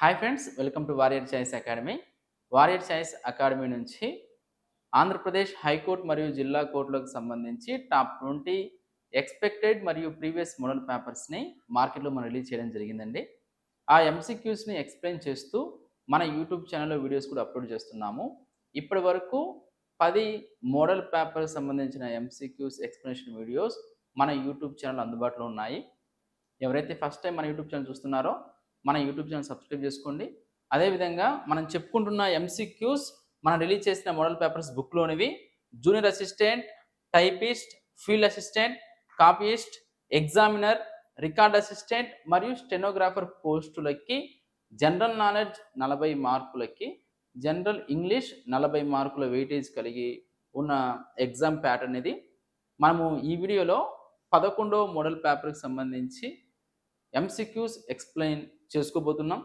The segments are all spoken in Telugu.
Hi friends welcome to warrior choice academy warrior choice academy నుంచి ఆంధ్రప్రదేశ్ హైకోర్టు మరియు జిల్లా కోర్టులకు సంబంధించి టాప్ ట్వంటీ ఎక్స్పెక్టెడ్ మరియు ప్రీవియస్ మోడల్ పేపర్స్ని మార్కెట్లో మనం రిలీజ్ చేయడం జరిగిందండి. ఆ ఎంసీక్యూస్ని ఎక్స్ప్లెయిన్ చేస్తూ మన యూట్యూబ్ ఛానల్లో వీడియోస్ కూడా అప్లోడ్ చేస్తున్నాము. ఇప్పటి వరకు పది మోడల్ పేపర్ సంబంధించిన ఎంసీక్యూస్ ఎక్స్ప్లెనేషన్ వీడియోస్ మన యూట్యూబ్ ఛానల్ అందుబాటులో ఉన్నాయి. ఎవరైతే ఫస్ట్ టైం మన యూట్యూబ్ ఛానల్ చూస్తున్నారో మన యూట్యూబ్ ఛానల్ సబ్స్క్రైబ్ చేసుకోండి. అదేవిధంగా మనం చెప్పుకుంటున్న ఎంసీక్యూస్ మనం రిలీజ్ చేసిన model papers బుక్లోనివి junior assistant typist field assistant copyist examiner record assistant మరియు స్టెనోగ్రాఫర్ పోస్టులకి జనరల్ నాలెడ్జ్ నలభై మార్కులకి జనరల్ ఇంగ్లీష్ నలభై మార్కుల వెయిటేజ్ కలిగి ఉన్న ఎగ్జామ్ ప్యాటర్న్ ఇది. మనము ఈ వీడియోలో పదకొండవ మోడల్ పేపర్కి సంబంధించి ఎంసిక్యూస్ ఎక్స్ప్లెయిన్ చేసుకోబోతున్నాం.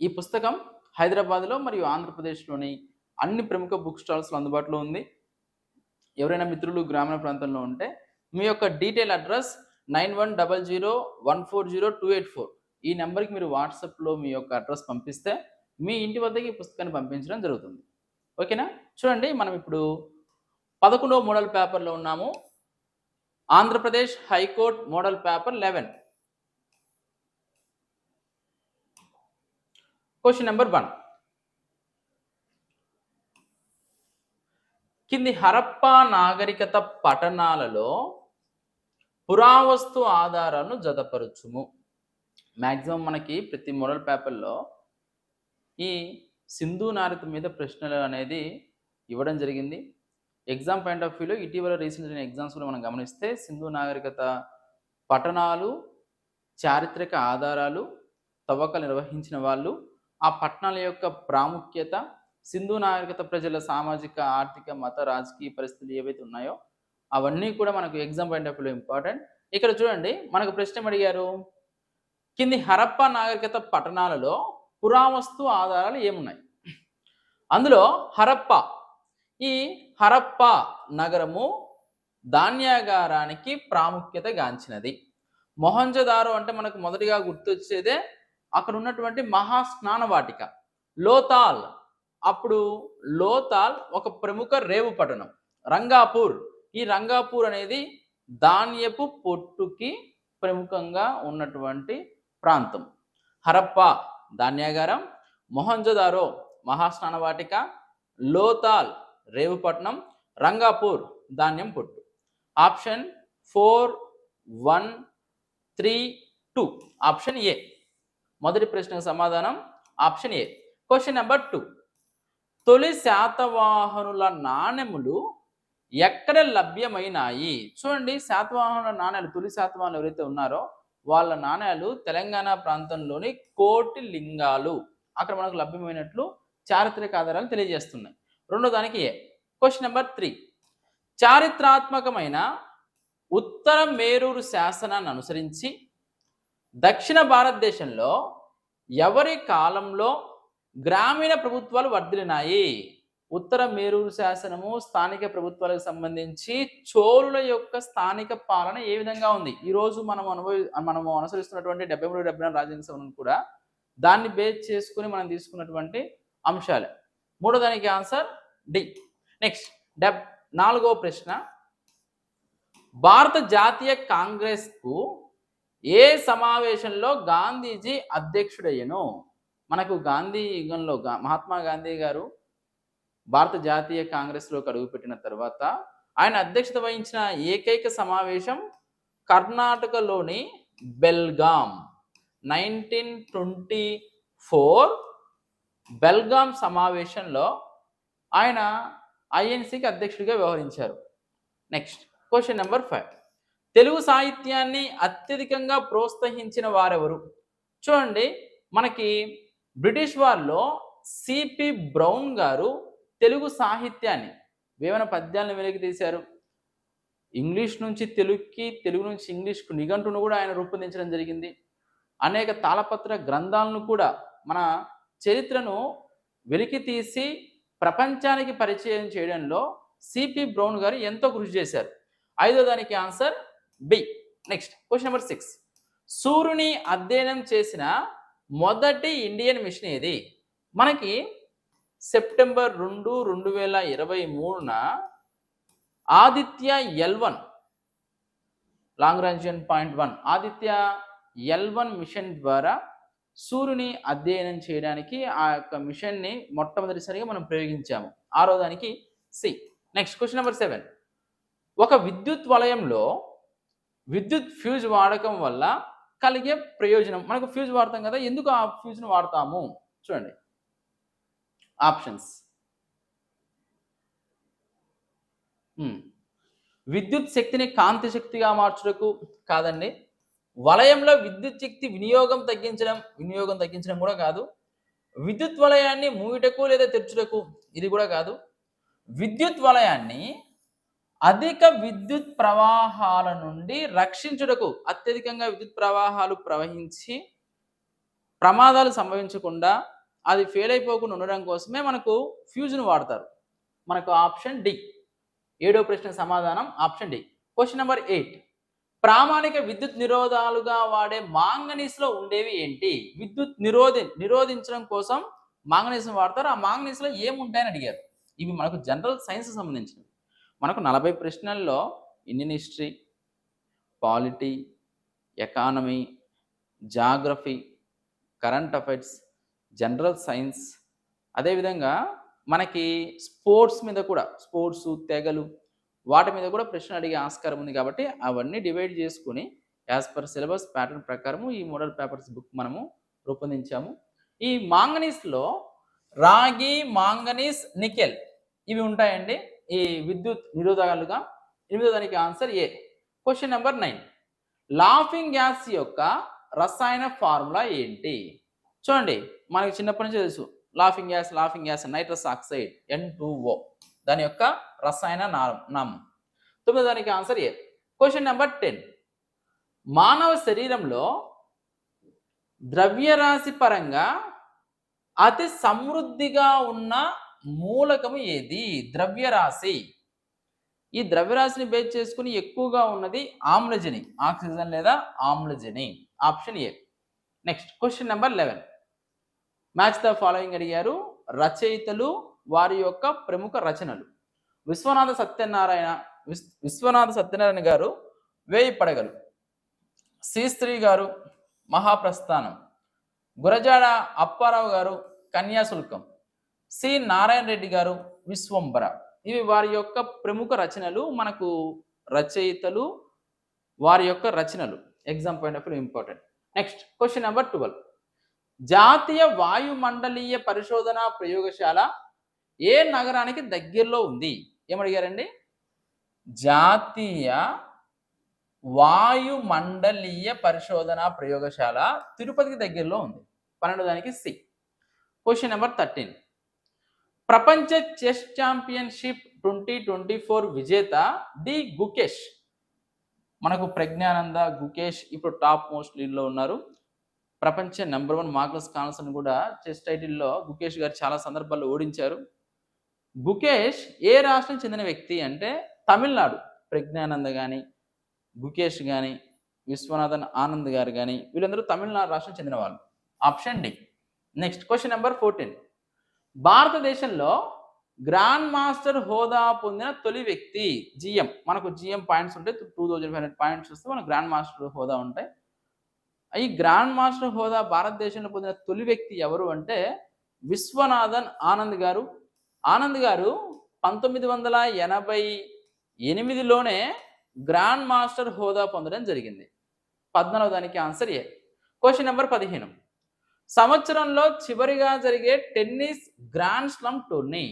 ఈ పుస్తకం హైదరాబాద్లో మరియు ఆంధ్రప్రదేశ్లోని అన్ని ప్రముఖ బుక్ స్టాల్స్లో అందుబాటులో ఉంది. ఎవరైనా మిత్రులు గ్రామీణ ప్రాంతంలో ఉంటే మీ యొక్క detail address nine one double zero one four zero two eight four. ఈ నెంబర్కి మీరు వాట్సాప్లో మీ యొక్క అడ్రస్ పంపిస్తే మీ ఇంటి వద్దకి పుస్తకాన్ని పంపించడం జరుగుతుంది. ఓకేనా? చూడండి మనం ఇప్పుడు పదకొండవ మోడల్ పేపర్లో ఉన్నాము. Andhra Pradesh high court model paper eleven. Question number one కింది హరప్పా నాగరికత పట్టణాలలో పురావస్తు ఆధారాలను జతపరచుము. మ్యాక్సిమం మనకి ప్రతి మోడల్ పేపర్లో ఈ సింధు నారిత మీద ప్రశ్నలు అనేది ఇవ్వడం జరిగింది. ఎగ్జామ్ పాయింట్ ఆఫ్ వ్యూలో ఇటీవల రీసెంట్ జరిగిన ఎగ్జామ్స్లో మనం గమనిస్తే సింధు నాగరికత పట్టణాలు చారిత్రక ఆధారాలు తవ్వకాలు నిర్వహించిన వాళ్ళు ఆ పట్టణాల యొక్క ప్రాముఖ్యత సింధు నాగరికత ప్రజల సామాజిక ఆర్థిక మత రాజకీయ పరిస్థితులు ఏవైతే ఉన్నాయో అవన్నీ కూడా మనకు ఎగ్జామ్ పాయింట్ ఆఫ్ వ్యూలో ఇంపార్టెంట్ ఇక్కడ చూడండి మనకు ప్రశ్న అడిగారు? కింది హరప్ప నాగరికత పట్టణాలలో పురావస్తు ఆధారాలు ఏమున్నాయి? అందులో హరప్ప ఈ హరప్ప నగరము ధాన్యాగారానికి ప్రాముఖ్యత గాంచినది. మొహంజదారో అంటే మనకు మొదటిగా గుర్తొచ్చేదే అక్కడ ఉన్నటువంటి మహా స్నాన వాటిక లోతాల్. అప్పుడు లోతాల్ ఒక ప్రముఖ రేవు పట్టణం రంగాపూర్. ఈ రంగాపూర్ అనేది ధాన్యపు పొట్టుకి ప్రముఖంగా ఉన్నటువంటి ప్రాంతం. హరప్ప ధాన్యాగారం. మొహంజదారో మహాస్నాన వాటిక లోతాల్ రేవుపట్నం రంగాపూర్ ధాన్యం పొట్టు. Option four one three two. Option A. మొదటి ప్రశ్నకు సమాధానం option A. Question number two తొలి శాతవాహనుల నాణెములు ఎక్కడ లభ్యమైనాయి? చూడండి శాతవాహనుల నాణ్యాలు తొలి శాతవాహనులు ఎవరైతే ఉన్నారో వాళ్ళ నాణ్యాలు తెలంగాణ ప్రాంతంలోని కోటి లింగాలు. అక్కడ మనకు లభ్యమైనట్లు చారిత్రక ఆధారాలు తెలియజేస్తున్నాయి. రెండో దానికి ఏ? క్వశ్చన్ నెంబర్ త్రీ చారిత్రాత్మకమైన ఉత్తర మేరూరు శాసనాన్ని అనుసరించి దక్షిణ భారతదేశంలో ఎవరి కాలంలో గ్రామీణ ప్రభుత్వాలు వర్ధిలినాయి ఉత్తర మేరూరు శాసనము స్థానిక ప్రభుత్వాలకు సంబంధించి చోళుల యొక్క స్థానిక పాలన ఏ విధంగా ఉంది? ఈరోజు మనం అనుభవి మనము అనుసరిస్తున్నటువంటి డెబ్బై మూడు డెబ్బై నాలుగు రాజ్యాంగ సభను కూడా దాన్ని బేస్ చేసుకుని మనం తీసుకున్నటువంటి అంశాలు. మూడో దానికి ఆన్సర్ డి నెక్స్ట్ డెబ్ నాలుగో ప్రశ్న. భారత జాతీయ కాంగ్రెస్కు ఏ సమావేశంలో గాంధీజీ అధ్యక్షుడయ్యను మనకు గాంధీ యుగంలో గా- మహాత్మా గాంధీ గారు భారత జాతీయ కాంగ్రెస్లోకి అడుగుపెట్టిన తర్వాత ఆయన అధ్యక్షత వహించిన ఏకైక సమావేశం కర్ణాటకలోని Belgaum. Nineteen twenty four Belgaum సమావేశంలో ఆయన ఐఎన్సీకి అధ్యక్షుడిగా వ్యవహరించారు. Next question number five. Telugu సాహిత్యాన్ని అత్యధికంగా ప్రోత్సహించిన వారెవరు? చూడండి మనకి బ్రిటిష్ వారిలో సిపి బ్రౌన్ గారు తెలుగు సాహిత్యాన్ని వేమన పద్యాలను వెలికి తీశారు? ఇంగ్లీష్ నుంచి తెలుగుకి తెలుగు నుంచి ఇంగ్లీష్కు నిఘంటును కూడా ఆయన రూపొందించడం జరిగింది. అనేక తాళపత్ర గ్రంథాలను కూడా మన చరిత్రను వెలికి తీసి ప్రపంచానికి పరిచయం చేయడంలో సిపి బ్రౌన్ గారు ఎంతో కృషి చేశారు. ఐదో దానికి answer B next question number six సూర్యుని అధ్యయనం చేసిన మొదటి ఇండియన్ మిషన్ ఏది? మనకి సెప్టెంబర్ రెండు రెండు వేల ఇరవై మూడున Aditya L one long range point one Aditya L one mission ద్వారా సూర్యుని అధ్యయనం చేయడానికి ఆ యొక్క మిషన్ని మొట్టమొదటిసారిగా మనం ప్రయోగించాము. ఆరో దానికి C next question number seven ఒక విద్యుత్ వలయంలో విద్యుత్ ఫ్యూజ్ వాడకం వల్ల కలిగే ప్రయోజనం. మనకు ఫ్యూజ్ వాడతాం కదా ఎందుకు ఆ ఫ్యూజ్ను వాడతాము? చూడండి. ఆప్షన్స్. విద్యుత్ శక్తిని కాంతి శక్తిగా మార్చుటకు కాదండి. వలయంలో విద్యుత్ శక్తి వినియోగం తగ్గించడం వినియోగం తగ్గించడం కూడా కాదు. విద్యుత్ వలయాన్ని మూయుటకు లేదా తెరచుటకు ఇది కూడా కాదు. విద్యుత్ వలయాన్ని అధిక విద్యుత్ ప్రవాహాల నుండి రక్షించుటకు అత్యధికంగా విద్యుత్ ప్రవాహాలు ప్రవహించి ప్రమాదాలు సంభవించకుండా అది ఫెయిల్ అయిపోకుండా ఉండడం కోసమే మనకు ఫ్యూజ్ను వాడతారు. మనకు ఆప్షన్ డి ఏడో ప్రశ్న సమాధానం option D question number eight ప్రామాణిక విద్యుత్ నిరోధాలుగా వాడే మాంగనీస్లో ఉండేవి ఏంటి? విద్యుత్ నిరోధి నిరోధించడం కోసం మాంగనీస్ని వాడతారు. ఆ మాంగనీస్లో ఏముంటాయని అడిగారు? ఇవి మనకు జనరల్ సైన్స్ సంబంధించినవి. మనకు నలభై ప్రశ్నల్లో Indian history polity economy geography current affairs general science అదేవిధంగా మనకి స్పోర్ట్స్ మీద కూడా స్పోర్ట్స్ తెగలు వాటి మీద కూడా ప్రశ్న అడిగే ఆస్కారం ఉంది కాబట్టి అవన్నీ డివైడ్ చేసుకుని యాజ్ పర్ సిలబస్ ప్యాటర్న్ ప్రకారము ఈ మోడల్ పేపర్స్ బుక్ మనము రూపొందించాము. ఈ మాంగనీస్లో రాగి మాంగనీస్ నికెల్ ఇవి ఉంటాయండి. ఈ విద్యుత్ నిరోధకాలుగా? ఎనిమిదో దానికి answer A. Question number nine laughing gas యొక్క రసాయన ఫార్ములా ఏంటి? చూడండి మనకి చిన్నప్పటి నుంచి తెలుసు. Laughing gas laughing gas nitrous oxide N O దాని యొక్క రసాయన నామం నామం. తొమ్మిదో దానికి answer A. Question number ten మానవ శరీరంలో ద్రవ్యరాశి పరంగా అతి సమృద్ధిగా ఉన్న మూలకము ఏది? ద్రవ్యరాశి. ఈ ద్రవ్యరాశిని బేస్ చేసుకుని ఎక్కువగా ఉన్నది ఆమ్లజని. ఆక్సిజన్ లేదా ఆమ్లజని. Option A. Next question number eleven match the following అడిగారు. రచయితలు వారి యొక్క ప్రముఖ రచనలు. విశ్వనాథ సత్యనారాయణ విశ్వనాథ సత్యనారాయణ గారు వేయి పడగలు. శ్రీస్త్రీ గారు మహాప్రస్థానం. గురజాడ అప్పారావు గారు కన్యాశుల్కం. సి. నారాయణ రెడ్డి గారు విశ్వంబర. ఇవి వారి యొక్క ప్రముఖ రచనలు మనకు రచయితలు వారి యొక్క రచనలు. Exam point of view important next question number twelve జాతీయ వాయుమండలీయ పరిశోధన ప్రయోగశాల ఏ నగరానికి దగ్గరలో ఉంది? ఏమడిగారండి? జాతీయ వాయుమండలీయ పరిశోధన ప్రయోగశాల తిరుపతికి దగ్గరలో ఉంది. పన్నెండు దానికి సి. క్వశ్చన్ నెంబర్ థర్టీన్ ప్రపంచ chess championship twenty twenty four విజేత డి గుకేష్. మనకు ప్రజ్ఞానంద గుకేష్ ఇప్పుడు టాప్ మోస్ట్ లీడ్లో ఉన్నారు. ప్రపంచ నెంబర్ వన్ మార్క్లెస్ కాన్సన్ కూడా చెస్ టైటిల్లో గుకేష్ గారు చాలా సందర్భాల్లో ఓడించారు. గుకేష్ ఏ రాష్ట్రం చెందిన వ్యక్తి అంటే తమిళనాడు. ప్రజ్ఞానంద కానీ గుకేష్ కానీ విశ్వనాథన్ ఆనంద్ గారు కానీ వీళ్ళందరూ తమిళనాడు రాష్ట్రం చెందిన వాళ్ళు. Option D. Next question number fourteen. భారతదేశంలో గ్రాండ్ మాస్టర్ హోదా పొందిన తొలి వ్యక్తి జిఎం. మనకు జిఎం పాయింట్స్ ఉంటాయి. Two thousand five hundred points వస్తే మనకు గ్రాండ్ మాస్టర్ హోదా ఉంటాయి. ఈ గ్రాండ్ మాస్టర్ హోదా భారతదేశంలో పొందిన తొలి వ్యక్తి ఎవరు అంటే విశ్వనాథన్ ఆనంద్ గారు. ఆనంద్ గారు పంతొమ్మిది వందల ఎనభై ఎనిమిదిలోనే గ్రాండ్ మాస్టర్ హోదా పొందడం జరిగింది. పద్నాలుగు దానికి ఆన్సర్ ఏ. క్వశ్చన్ నెంబర్ పదిహేను. సంవత్సరంలో చివరిగా జరిగే టెన్నిస్ గ్రాండ్ స్లమ్ టోర్నీ.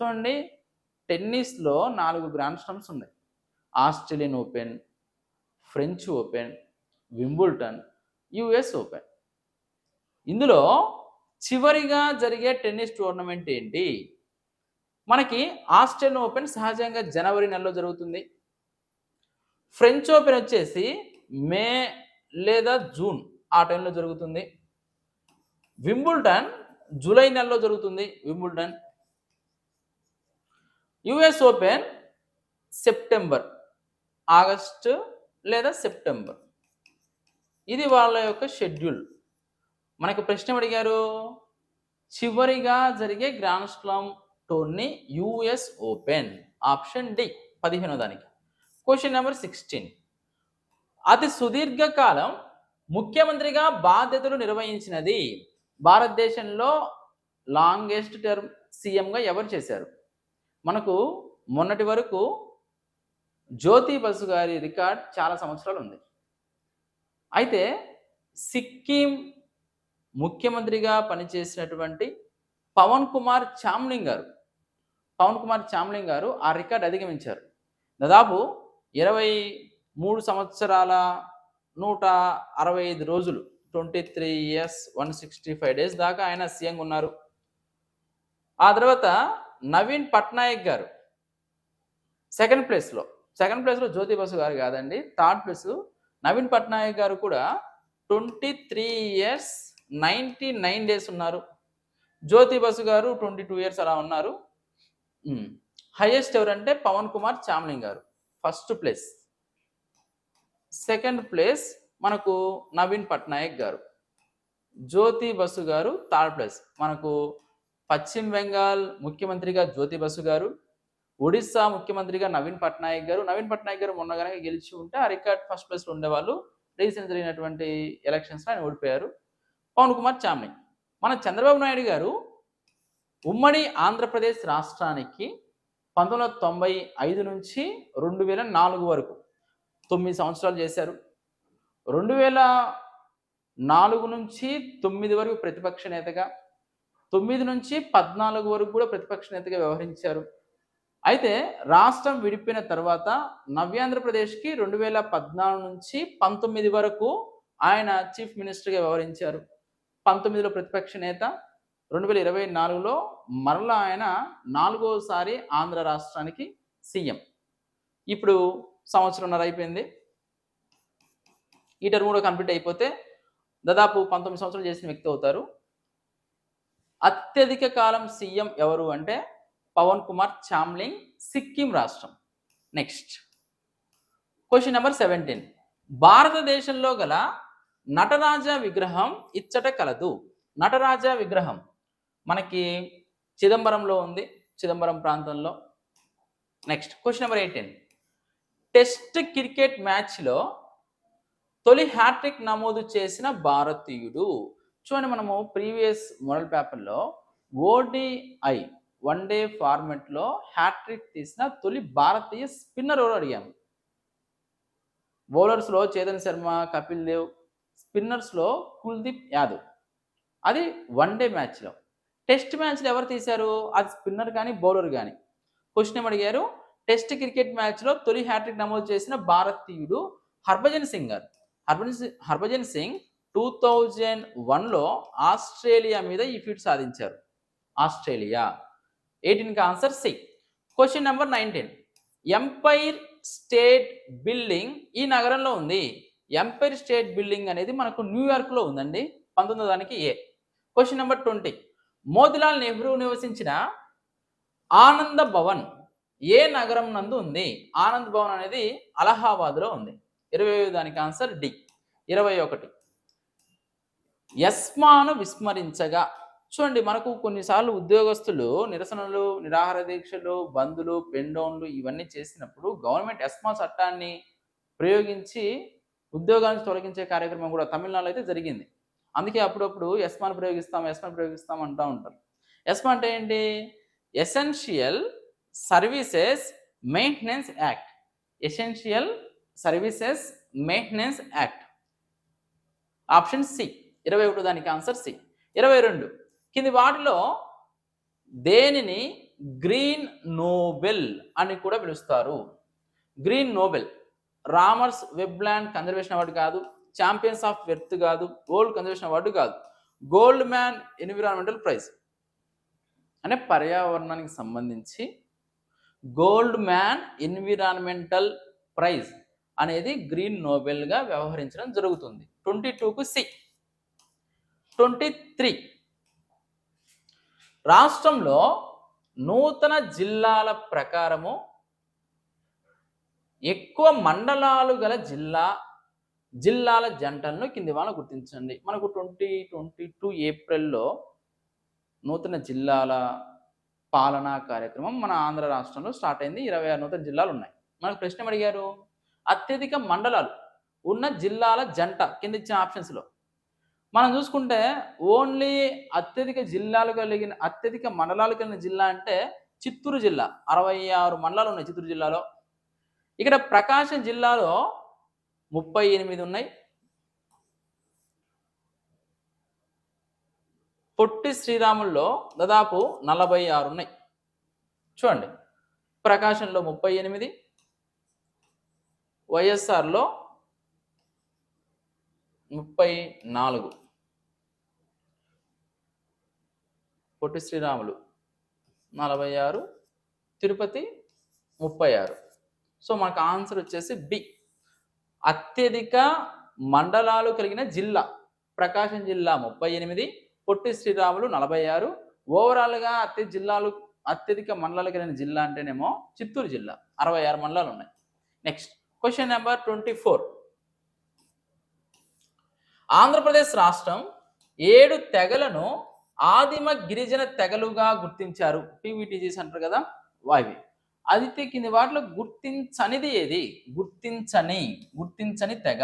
చూడండి టెన్నిస్లో నాలుగు గ్రాండ్ స్లమ్స్ ఉన్నాయి. Australian open French open Wimbledon US open. ఇందులో చివరిగా జరిగే టెన్నిస్ టోర్నమెంట్ ఏంటి? మనకి ఆస్ట్రేలియన్ ఓపెన్ సహజంగా జనవరి నెలలో జరుగుతుంది. ఫ్రెంచ్ ఓపెన్ వచ్చేసి మే లేదా జూన్ ఆ టైంలో జరుగుతుంది. వింబుల్టన్ జూలై నెలలో జరుగుతుంది. Wimbledon US open September August లేదా సెప్టెంబర్. ఇది వాళ్ళ యొక్క షెడ్యూల్. మనకు ప్రశ్న అడిగారు చివరిగా జరిగే grand slam tourney US open option D పదిహేనో దానికి. క్వశ్చన్ నెంబర్ సిక్స్టీన్ అతి సుదీర్ఘకాలం ముఖ్యమంత్రిగా బాధ్యతలు నిర్వహించినది భారతదేశంలో లాంగెస్ట్ టర్మ్ సీఎంగా ఎవరు చేశారు? మనకు మొన్నటి వరకు జ్యోతి బసు గారి రికార్డ్ చాలా సంవత్సరాలు ఉంది. అయితే సిక్కిం ముఖ్యమంత్రిగా పనిచేసినటువంటి పవన్ కుమార్ చామ్లింగ్ గారు పవన్ కుమార్ చామ్లింగ్ గారు ఆ రికార్డ్ అధిగమించారు. దాదాపు ఇరవై మూడు సంవత్సరాల నూట అరవై ఐదు రోజులు twenty three years one sixty five days దాకా ఆయన సీఎంగా ఉన్నారు. ఆ తర్వాత నవీన్ పట్నాయక్ గారు సెకండ్ ప్లేస్లో సెకండ్ ప్లేస్లో జ్యోతి బసు గారు కాదండి థర్డ్ ప్లేస్ నవీన్ పట్నాయక్ గారు కూడా twenty three years ninety nine days ఉన్నారు. Jyoti Basu garu twenty two years అలా ఉన్నారు. హైయెస్ట్ ఎవరంటే పవన్ కుమార్ చామ్లింగ్ గారు ఫస్ట్ ప్లేస్ సెకండ్ ప్లేస్ మనకు నవీన్ పట్నాయక్ గారు జ్యోతి బసు గారు థర్డ్ ప్లేస్. మనకు పశ్చిమ బెంగాల్ ముఖ్యమంత్రిగా జ్యోతి బసు గారు ఒడిస్సా ముఖ్యమంత్రిగా నవీన్ పట్నాయక్ గారు. నవీన్ పట్నాయక్ గారు మొన్న కనుక గెలిచి ఉంటే ఆ రికార్డ్ ఫస్ట్ ప్లేస్లో ఉండేవాళ్ళు. రీసెంట్ జరిగినటువంటి ఎలక్షన్స్లో ఆయన ఓడిపోయారు. పవన్ కుమార్ చామ్లింగ్ మన చంద్రబాబు నాయుడు గారు ఉమ్మడి ఆంధ్రప్రదేశ్ రాష్ట్రానికి పంతొమ్మిది వందల తొంభై ఐదు నుంచి రెండు వేల నాలుగు వరకు తొమ్మిది సంవత్సరాలు చేశారు. రెండు వేల నాలుగు నుంచి తొమ్మిది వరకు ప్రతిపక్ష నేతగా తొమ్మిది నుంచి పద్నాలుగు వరకు కూడా ప్రతిపక్ష నేతగా వ్యవహరించారు. అయితే రాష్ట్రం విడిపోయిన తర్వాత నవ్యాంధ్రప్రదేశ్కి రెండు వేల పద్నాలుగు నుంచి పంతొమ్మిది వరకు ఆయన చీఫ్ మినిస్టర్గా వ్యవహరించారు. పంతొమ్మిదిలో ప్రతిపక్ష నేత రెండు వేల ఇరవై నాలుగులో మరలా ఆయన నాలుగోసారి ఆంధ్ర రాష్ట్రానికి సీఎం. ఇప్పుడు సంవత్సరంన్నర అయిపోయింది. ఈ టర్మ్ కూడా కంప్లీట్ అయిపోతే దాదాపు పంతొమ్మిది సంవత్సరాలు చేసిన వ్యక్తి అవుతారు. అత్యధిక కాలం సీఎం ఎవరు అంటే పవన్ కుమార్ చామ్లింగ్ సిక్కిం రాష్ట్రం. నెక్స్ట్. Question number seventeen. భారతదేశంలో గల నటరాజ విగ్రహం ఇచ్చట కలదు. నటరాజ విగ్రహం. మనకి చిదంబరంలో ఉంది చిదంబరం ప్రాంతంలో. Next. Question number eighteen. Test cricket మ్యాచ్లో తొలి హ్యాట్రిక్ నమోదు చేసిన భారతీయుడు. చూడండి మనము ప్రీవియస్ మోడల్ పేపర్లో ఓడిఐ వన్ డే ఫార్మెట్లో హ్యాట్రిక్ తీసిన తొలి భారతీయ స్పిన్నర్ ఎవరు అడిగాము? బౌలర్స్లో చేతన్ శర్మ కపిల్ దేవ్ స్పిన్నర్స్లో కుల్దీప్ యాదవ్. అది వన్ డే మ్యాచ్లో. టెస్ట్ మ్యాచ్లో ఎవరు తీశారు? అది స్పిన్నర్ కానీ బౌలర్ కానీ? క్వశ్చన్ అడిగారు? టెస్ట్ క్రికెట్ మ్యాచ్లో తొలి హ్యాట్రిక్ నమోదు చేసిన భారతీయుడు హర్భజన్ సింగ్ గారు. హర్భజన్ సింగ్ హర్భజన్ సింగ్ టూ థౌజండ్ వన్లో ఆస్ట్రేలియా మీద ఈ ఫీట్ సాధించారు. Australia. ఎయిటీన్కి answer C. Question number nineteen. Empire state building ఈ నగరంలో ఉంది. ఎంపైర్ స్టేట్ బిల్డింగ్ అనేది మనకు న్యూయార్క్లో ఉందండి. పంతొమ్మిదో దానికి A. Question number twenty. Motilal Nehru నివసించిన ఆనంద భవన్ ఏ నగరం నందు ఉంది? ఆనంద్ భవన్ అనేది అలహాబాద్లో ఉంది. ఇరవై దానికి ఆన్సర్ డి. ఇరవై ఒకటి యస్మాను విస్మరించగా. చూడండి మనకు కొన్నిసార్లు ఉద్యోగస్తులు నిరసనలు నిరాహార దీక్షలు బంధులు పెండౌన్లు ఇవన్నీ చేసినప్పుడు గవర్నమెంట్ ఎస్మా చట్టాన్ని ప్రయోగించి ఉద్యోగాన్ని తొలగించే కార్యక్రమం కూడా తమిళనాడులో అయితే జరిగింది. అందుకే అప్పుడప్పుడు ఎస్మాన్ ప్రయోగిస్తాం ఎస్మాన్ ప్రయోగిస్తాం అంటూ ఉంటారు. ఎస్మా అంటే ఏంటి? Essential services maintenance act essential services maintenance act option C ఇరవై ఒకటి దానికి ఆన్సర్ సి ఇరవై రెండు కింది వాటిలో దేనిని గ్రీన్ నోబెల్ అని కూడా పిలుస్తారు. Green Nobel Ramsar wetland conservation award కాదు ఛాంపియన్స్ ఆఫ్ వెర్త్ కాదు గోల్డ్ కన్జర్వేషన్ అవార్డు కాదు. గోల్డ్ మ్యాన్ ఎన్విరాన్మెంటల్ ప్రైజ్ అంటే పర్యావరణానికి సంబంధించి గోల్డ్ మ్యాన్ ఎన్విరాన్మెంటల్ ప్రైజ్ అనేది గ్రీన్ నోబెల్గా వ్యవహరించడం జరుగుతుంది. ట్వంటీ టూకు సి. Twenty three. రాష్ట్రంలో నూతన జిల్లాల ప్రకారము ఎక్కువ మండలాలు గల జిల్లా జిల్లాల జంటలను కింది వాళ్ళ గుర్తించండి. మనకు ట్వంటీ ట్వంటీ టూ ఏప్రిల్లో నూతన జిల్లాల పాలనా కార్యక్రమం మన ఆంధ్ర రాష్ట్రంలో స్టార్ట్ అయింది. ఇరవై ఆరు నూతన జిల్లాలు ఉన్నాయి. మనకు ప్రశ్న అడిగారు అత్యధిక మండలాలు ఉన్న జిల్లాల జంట కింద ఇచ్చిన ఆప్షన్స్లో మనం చూసుకుంటే ఓన్లీ అత్యధిక జిల్లాలు కలిగిన అత్యధిక మండలాలు కలిగిన జిల్లా అంటే చిత్తూరు జిల్లా. అరవై ఆరు మండలాలు ఉన్నాయి చిత్తూరు జిల్లాలో. ఇక్కడ ప్రకాశం జిల్లాలో ముప్పై ఎనిమిది ఉన్నాయి. పొట్టి శ్రీరాముల్లో దాదాపు నలభై ఆరు ఉన్నాయి. చూడండి. ప్రకాశంలో ముప్పై ఎనిమిది వైఎస్ఆర్లో ముప్పై నాలుగు. పొట్టి శ్రీరాములు నలభై ఆరు తిరుపతి ముప్పై ఆరు. సో మనకు ఆన్సర్ వచ్చేసి బి. అత్యధిక మండలాలు కలిగిన జిల్లా ప్రకాశం జిల్లా ముప్పై ఎనిమిది పొట్టి శ్రీరాములు నలభై ఆరు. ఓవరాల్గా అత్య జిల్లాలు అత్యధిక మండలాలు కలిగిన జిల్లా అంటేనేమో చిత్తూరు జిల్లా. అరవై ఆరు మండలాలు ఉన్నాయి. Next. Question number twenty four Andhra Pradesh రాష్ట్రం ఏడు తెగలను ఆదిమ గిరిజన తెగలుగా గుర్తించారు. పీవీటీజీస్ అంటారు కదా అవి అయితే కింది వాటిలో గుర్తించనిది ఏది? గుర్తించని గుర్తించని తెగ.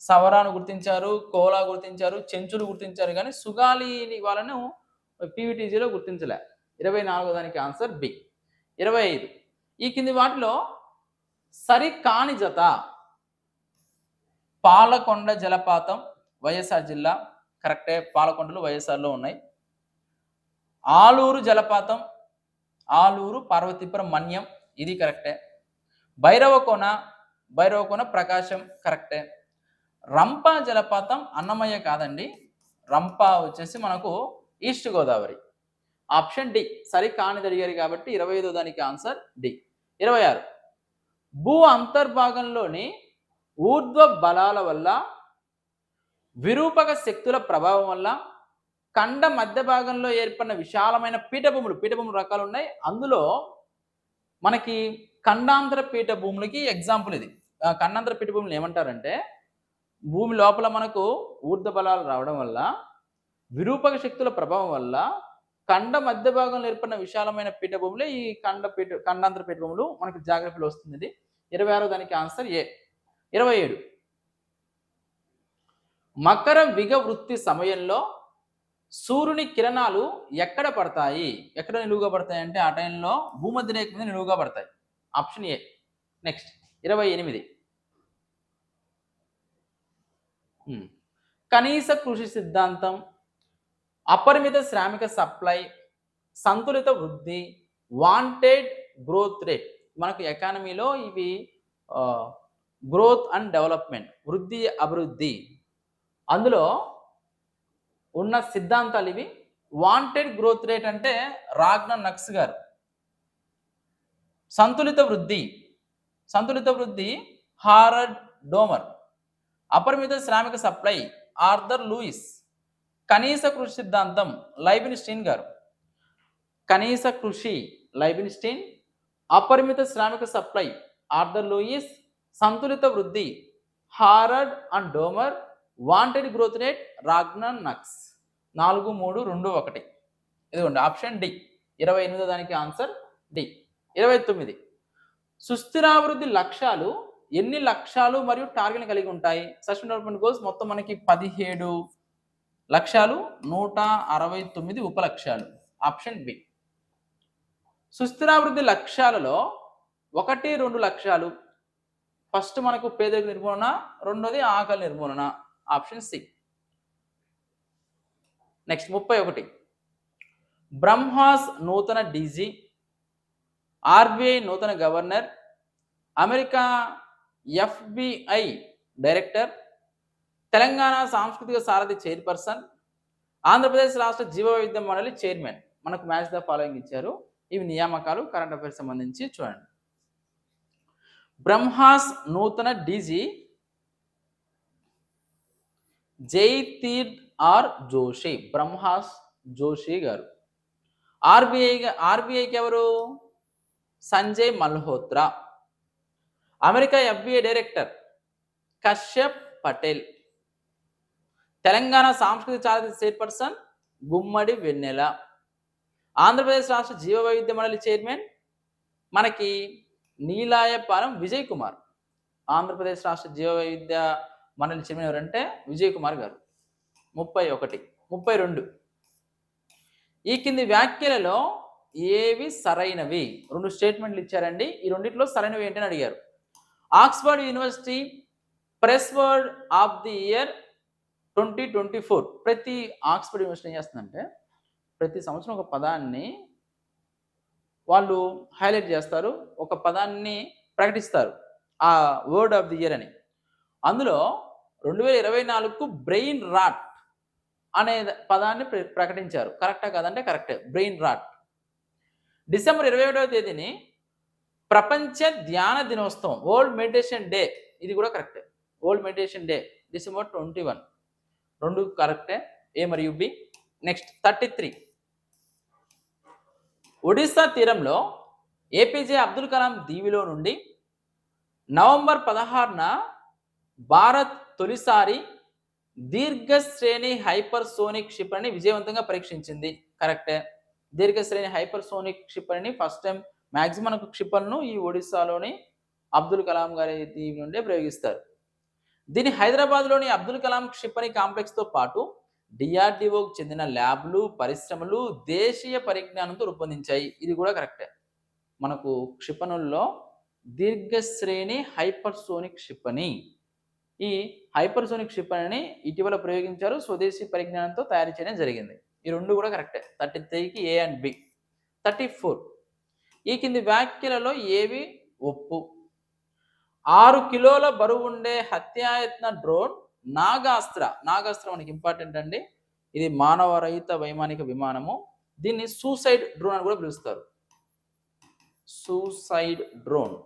సవరాను గుర్తించారు కోలా గుర్తించారు చెంచులు గుర్తించారు కానీ సుగాలిని వాళ్ళను పీవీటీజీలో గుర్తించలే. ఇరవై నాలుగో దానికి ఆన్సర్ బి ఇరవై ఐదు. ఈ కింది వాటిలో సరి కాని జత పాలకొండ జలపాతం వైఎస్ఆర్ జిల్లా కరెక్టే పాలకొండలు వైఎస్ఆర్లో ఉన్నాయి. ఆలూరు జలపాతం ఆలూరు పార్వతీపురం మన్యం ఇది కరెక్టే భైరవకోన భైరవకోన ప్రకాశం కరెక్టే రంప జలపాతం అన్నమయ్య కాదండి. రంప వచ్చేసి మనకు ఈస్ట్ గోదావరి. ఆప్షన్ డి సరి కానిది అడిగారు కాబట్టి ఇరవై ఐదో దానికి ఆన్సర్ డి. ఇరవై ఆరు. భూ అంతర్భాగంలోని ఊర్ధ్వ బలాల వల్ల విరూపక శక్తుల ప్రభావం వల్ల కండ మధ్య భాగంలో ఏర్పడిన విశాలమైన పీఠభూములు పీఠభూములు రకాలు ఉన్నాయి. అందులో మనకి ఖండాంతర పీఠభూములకి ఎగ్జాంపుల్ ఇది. ఖండాంతర పీఠభూములు ఏమంటారంటే భూమి లోపల మనకు ఊర్ధ బలాలు రావడం వల్ల విరూపక శక్తుల ప్రభావం వల్ల కండ మధ్య భాగంలో ఏర్పడిన విశాలమైన పీఠభూములే ఈ కండ పీఠ ఖండాంతర పీఠభూములు మనకి జాగ్రఫీలో వస్తుంది. ఇరవై ఆరో దానికి ఆన్సర్ ఏ. ఇరవై ఏడు. మకర విగ వృత్తి సమయంలో సూర్యుని కిరణాలు ఎక్కడ పడతాయి? ఎక్కడ నిలువుగా పడతాయి అంటే ఆ టైంలో భూమధ్య రేఖ మీద నిలువుగా పడతాయి. Option A. నెక్స్ట్. ఇరవై ఎనిమిది. కనీస కృషి సిద్ధాంతం అపరిమిత శ్రామిక సప్లై సంతులిత వృద్ధి వాంటెడ్ గ్రోత్ రేట్ మనకు ఎకానమీలో ఇవి గ్రోత్ అండ్ డెవలప్మెంట్ వృద్ధి అభివృద్ధి. అందులో ఉన్న సిద్ధాంతాలు ఇవి. వాంటెడ్ గ్రోత్ రేట్ అంటే రాగ్న నక్స్ గారు. సంతులిత వృద్ధి. సంతులిత వృద్ధి హారడ్ డోమర్. అపరిమిత శ్రామిక సప్లై ఆర్థర్ లూయిస్. కనీస కృషి సిద్ధాంతం లైబిన్స్టీన్ గారు. కనీస కృషి లైబిన్స్టీన్ అపరిమిత శ్రామిక సప్లై ఆర్థర్ లూయిస్ సంతులిత వృద్ధి Harrod and Domar warranted growth rate Ragnar Nurkse. నాలుగు మూడు రెండు ఒకటి. ఇదిగోండి ఆప్షన్ డి. ఇరవై ఎనిమిదో దానికి ఆన్సర్ డి. ఇరవై తొమ్మిది. సుస్థిరాభివృద్ధి లక్ష్యాలు ఎన్ని లక్ష్యాలు మరియు టార్గెట్ కలిగి ఉంటాయి? సస్టైన్ డెవలప్మెంట్ గోల్స్ మొత్తం మనకి పదిహేడు లక్ష్యాలు నూట అరవై తొమ్మిది ఉపలక్ష్యాలు. Option B. సుస్థిరాభివృద్ధి లక్ష్యాలలో ఒకటి రెండు లక్ష్యాలు. ఫస్ట్ మనకు పేదరిక నిర్మూలన రెండోది ఆకలి నిర్మూలన ఆప్షన్ సి. నెక్స్ట్ ముప్పై ఒకటి. బ్రహ్మాస్ నూతన డీజీ ఆర్బీఐ నూతన governor America FBI director Telangana సాంస్కృతిక సారథి చైర్పర్సన్ ఆంధ్రప్రదేశ్ రాష్ట్ర జీవ వైవిధ్య మండలి చైర్మన్. మనకు మ్యాచ్ ద ఫాలోయింగ్ ఇచ్చారు. ఇవి నియామకాలు కరెంట్ అఫైర్స్ సంబంధించి చూడండి. బ్రహ్మాస్ నూతన DG Jaiteerth R Joshi BrahMos Joshi garu. RBI ఆర్బీఐకి ఎవరు? Sanjay Malhotra. America FBI director Kashyap Patel. Telangana సాంస్కృతిక చారిత్ర చైర్పర్సన్ గుమ్మడి వెన్నెల. ఆంధ్రప్రదేశ్ రాష్ట్ర జీవ వైవిధ్య మండలి చైర్మన్ మనకి నీలాయపాలెం విజయ్ కుమార్. ఆంధ్రప్రదేశ్ రాష్ట్ర జీవ వైవిధ్య మండలి చైర్మన్ ఎవరంటే విజయ్ కుమార్ గారు. ముప్పై ఒకటి ముప్పై రెండు. ఈ కింది వ్యాఖ్యలలో ఏవి సరైనవి? రెండు స్టేట్మెంట్లు ఇచ్చారండి. ఈ రెండిట్లో సరైనవి ఏంటని అడిగారు. Oxford University Press word of the year twenty twenty four. ప్రతి ఆక్స్ఫర్డ్ యూనివర్సిటీ ఏం చేస్తుందంటే ప్రతి సంవత్సరం ఒక పదాన్ని వాళ్ళు హైలైట్ చేస్తారు ఒక పదాన్ని ప్రకటిస్తారు ఆ వర్డ్ ఆఫ్ ది ఇయర్ అని. అందులో రెండు వేల ఇరవై నాలుగుకు బ్రెయిన్ రాట్ అనే పదాన్ని ప్ర- ప్రకటించారు. కరెక్టా కాదంటే కరెక్టే. Brain rot. డిసెంబర్ ఇరవై ఏడవ తేదీని ప్రపంచ ధ్యాన దినోత్సవం వరల్డ్ మెడిటేషన్ డే. ఇది కూడా కరెక్టే. World meditation day December twenty one. రెండు కరెక్టే ఏ మరియు B. Next thirty three. Odisha తీరంలో ఏపీజే అబ్దుల్ కలాం దీవిలో నుండి నవంబర్ పదహారున భారత్ తొలిసారి దీర్ఘశ్రేణి హైపర్సోనిక్ క్షిపణిని విజయవంతంగా పరీక్షించింది. కరెక్టే దీర్ఘశ్రేణి హైపర్సోనిక్ క్షిపణిని ఫస్ట్ టైం మ్యాక్సిమం మనకు క్షిపణిను ఈ ఒడిస్సాలోని అబ్దుల్ కలాం గారి దీవి నుండే ప్రయోగిస్తారు. దీని హైదరాబాద్లోని అబ్దుల్ కలాం క్షిపణి కాంప్లెక్స్తో పాటు డిఆర్డిఓకి చెందిన ల్యాబ్లు పరిశ్రమలు దేశీయ పరిజ్ఞానంతో రూపొందించాయి. ఇది కూడా కరెక్టే. మనకు క్షిపణుల్లో దీర్ఘశ్రేణి హైపర్సోనిక్ క్షిపణి. ఈ హైపర్సోనిక్ క్షిపణిని ఇటీవల ప్రయోగించారు స్వదేశీ పరిజ్ఞానంతో తయారు చేయడం జరిగింది. ఈ రెండు కూడా కరెక్టే. థర్టీ త్రీకి A and B thirty four. ఈ కింది వ్యాఖ్యలలో ఏవి ఒప్పు? ఆరు కిలోల బరువు ఉండే హత్యాయత్న డ్రోన్ నాగాస్త్ర నాగాస్త్ర మనకి ఇంపార్టెంట్ అండి. ఇది మానవ రహిత వైమానిక విమానము. దీన్ని సూసైడ్ డ్రోన్ అని కూడా పిలుస్తారు. Suicide drone.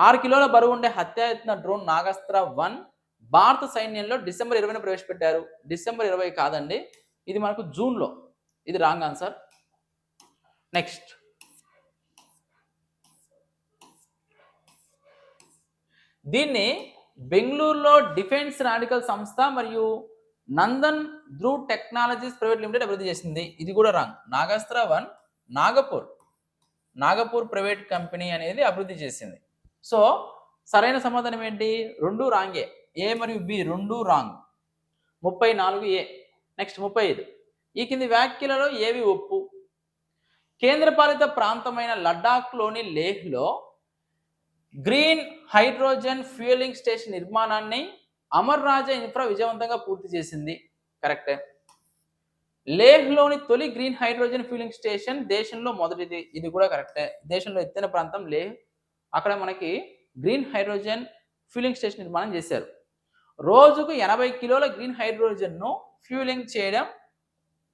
ఆరు కిలోల బరువు ఉండే హత్యాయత్న డ్రోన్ నాగాస్త్ర వన్ భారత సైన్యంలో డిసెంబర్ ఇరవైన ప్రవేశపెట్టారు. డిసెంబర్ ఇరవై కాదండి. ఇది మనకు జూన్లో. ఇది రాంగ్ ఆన్సర్. నెక్స్ట్. దీన్ని బెంగళూరులో డిఫెన్స్ రాడికల్ సంస్థ మరియు Nandan Dhruv technologies private limited అభివృద్ధి చేసింది. ఇది కూడా wrong. Nagastra one Nagpur. Nagpur private company అనేది అభివృద్ధి చేసింది. సో సరైన సమాధానం ఏంటి? రెండు రాంగే. ఏ మరియు బి రెండు రాంగ్. ముప్పై నాలుగు ఏ. నెక్స్ట్ ముప్పై ఐదు. ఈ కింది వ్యాఖ్యలలో ఏవి ఒప్పు? కేంద్రపాలిత ప్రాంతమైన లడ్డాఖ్లోని లేహ్లో గ్రీన్ హైడ్రోజన్ ఫ్యూయలింగ్ స్టేషన్ నిర్మాణాన్ని అమర్ రాజా ఇన్ఫ్రా విజయవంతంగా పూర్తి చేసింది. కరెక్టే. లేహ్లోని తొలి గ్రీన్ హైడ్రోజన్ ఫ్యూలింగ్ స్టేషన్ దేశంలో మొదటిది. ఇది కూడా కరెక్టే. దేశంలో ఎత్తైన ప్రాంతం లేహ్. అక్కడ మనకి గ్రీన్ హైడ్రోజన్ ఫ్యూలింగ్ స్టేషన్ నిర్మాణం చేశారు. రోజుకు ఎనభై కిలోల గ్రీన్ హైడ్రోజన్ను ఫ్యూలింగ్ చేయడం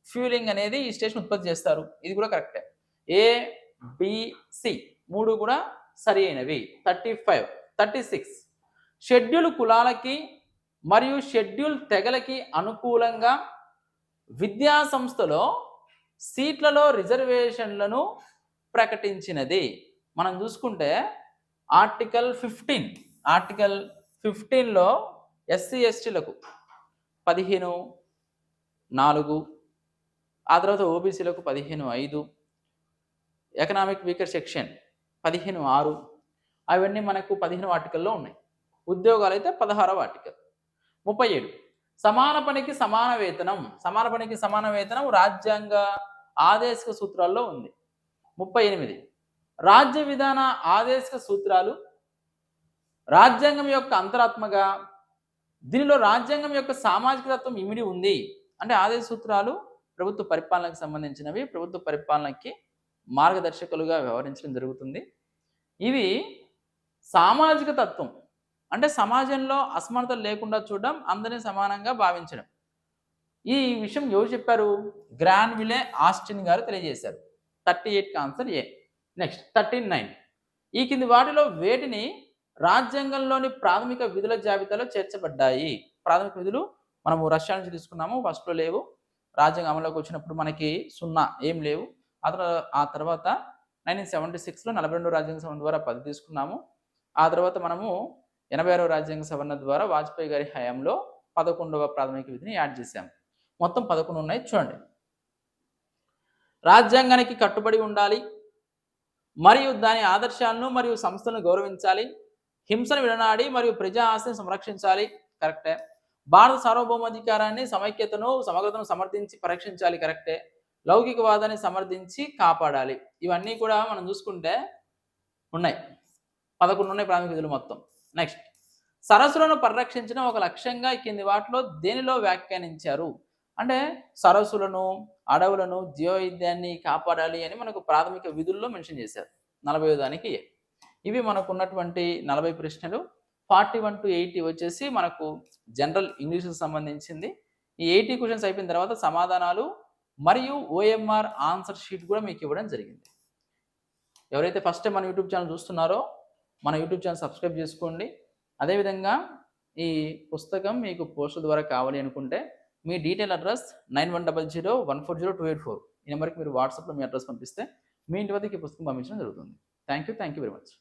ఫ్యూలింగ్ అనేది ఈ స్టేషన్ ఉత్పత్తి చేస్తారు. ఇది కూడా కరెక్టే. ఏ బిసి మూడు కూడా సరి అయినవి thirty five thirty six. Schedule కులాలకి మరియు షెడ్యూల్ తెగలకి అనుకూలంగా విద్యా సంస్థలో సీట్లలో రిజర్వేషన్లను ప్రకటించినది. మనం చూసుకుంటే ఆర్టికల్ ఫిఫ్టీన్ ఆర్టికల్ ఫిఫ్టీన్లో ఎస్సీ ఎస్టీలకు పదిహేను నాలుగు ఆ తర్వాత ఓబీసీలకు పదిహేను ఐదు ఎకనామిక్ వీకర్ సెక్షన్ పదిహేను ఆరు. అవన్నీ మనకు పదిహేను ఆర్టికల్లో ఉన్నాయి. ఉద్యోగాలు అయితే పదహారవ ఆర్టికల్ ముప్పై ఏడు. సమాన పనికి సమాన వేతనం. సమాన పనికి సమాన వేతనం రాజ్యాంగ ఆదేశిక సూత్రాల్లో ఉంది. ముప్పై ఎనిమిది. రాజ్య విధాన ఆదేశిక సూత్రాలు రాజ్యాంగం యొక్క అంతరాత్మగా దీనిలో రాజ్యాంగం యొక్క సామాజిక తత్వం ఇమిడి ఉంది. అంటే ఆదేశ సూత్రాలు ప్రభుత్వ పరిపాలనకు సంబంధించినవి. ప్రభుత్వ పరిపాలనకి మార్గదర్శకులుగా వ్యవహరించడం జరుగుతుంది. ఇవి సామాజిక తత్వం. అంటే సమాజంలో అసమానతలు లేకుండా చూడడం అందరినీ సమానంగా భావించడం. ఈ విషయం ఎవరు చెప్పారు? గ్రాన్విలే ఆస్టిన్ గారు తెలియజేశారు. Thirty eight answer A. Next thirty nine. ఈ కింది వాటిలో వేటిని రాజ్యాంగంలోని ప్రాథమిక విధుల జాబితాలో చేర్చబడ్డాయి? ప్రాథమిక విధులు మనము రష్యా నుంచి తీసుకున్నాము ఫస్ట్లో లేవు. రాజ్యాంగం అమలులోకి వచ్చినప్పుడు మనకి సున్నా ఏం లేవు. ఆ ఆ తర్వాత నైన్టీన్ సెవెంటీ సిక్స్లో నలభై రెండు రాజ్యాంగ ద్వారా పది తీసుకున్నాము. ఆ తర్వాత మనము ఎనభై ఆరవ రాజ్యాంగ సవరణ ద్వారా వాజ్పేయి గారి హయాంలో పదకొండవ ప్రాథమిక విధిని యాడ్ చేశాము మొత్తం పదకొండు ఉన్నాయి. చూడండి. రాజ్యాంగానికి కట్టుబడి ఉండాలి మరియు దాని ఆదర్శాలను మరియు సంస్థలను గౌరవించాలి హింసను విడనాడి మరియు ప్రజా ఆస్తిని సంరక్షించాలి. కరెక్టే. భారత సార్వభౌమాధికారాన్ని సమైక్యతను సమగ్రతను సమర్థించి పరీక్షించాలి కరెక్టే. లౌకికవాదాన్ని సమర్థించి కాపాడాలి. ఇవన్నీ కూడా మనం చూసుకుంటే ఉన్నాయి. పదకొండు ఉన్నాయి ప్రాథమిక విధులు మొత్తం. నెక్స్ట్ సరస్సులను పరిరక్షించడం ఒక లక్ష్యంగా కింది వాటిలో దేనిలో వ్యాఖ్యానించారు? అంటే సరస్సులను అడవులను జీవవైద్యాన్ని కాపాడాలి అని మనకు ప్రాథమిక విధుల్లో మెన్షన్ చేశారు. నలభై దానికి ఇవి మనకు ఉన్నటువంటి నలభై ప్రశ్నలు. ఫార్టీ వన్ టు ఎయిటీ వచ్చేసి మనకు జనరల్ ఇంగ్లీష్కి సంబంధించింది. ఈ ఎయిటీ క్వశ్చన్స్ అయిపోయిన తర్వాత సమాధానాలు మరియు ఓఎంఆర్ ఆన్సర్ షీట్ కూడా మీకు ఇవ్వడం జరిగింది. ఎవరైతే ఫస్ట్ టైం మన యూట్యూబ్ ఛానల్ చూస్తున్నారో మన యూట్యూబ్ ఛానల్ సబ్స్క్రైబ్ చేసుకోండి. అదేవిధంగా ఈ పుస్తకం మీకు పోస్ట్ ద్వారా కావాలి అనుకుంటే మీ detail address nine one double zero one four zero two eight four ఈ నెంబర్కి మీరు వాట్సాప్లో మీ అడ్రస్ పంపిస్తే మీ ఇంటి వద్దకు ఈ పుస్తకం పంపించడం జరుగుతుంది. Thank you thank you very much.